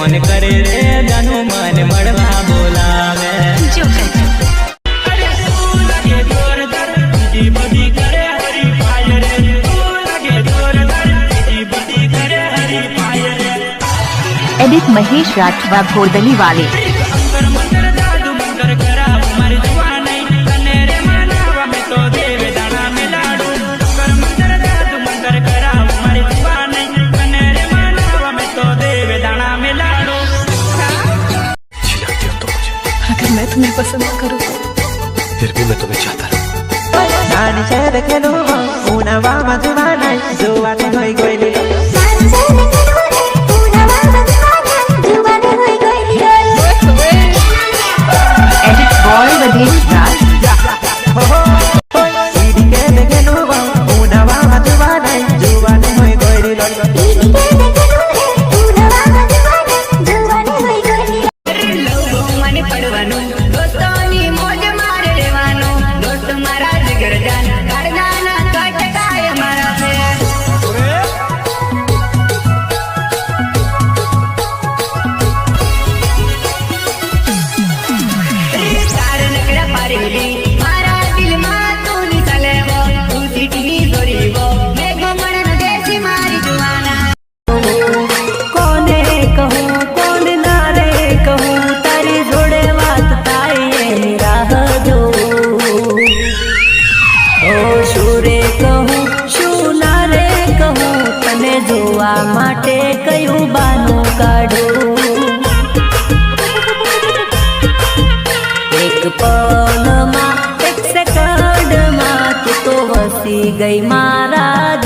Phone कर रे हनुमान मड़वा बोलावे एडिट महेश राठवा घोरदली वाले। तुम्हें पसंद करो। फिर भी मैं तुम्हें चाहता रहूँ। Thank you. જીવવા માટે કયું બાનું કાઢું? એક પલમાં એક સેકન્ડમાં તું તો વસી ગઈ મારા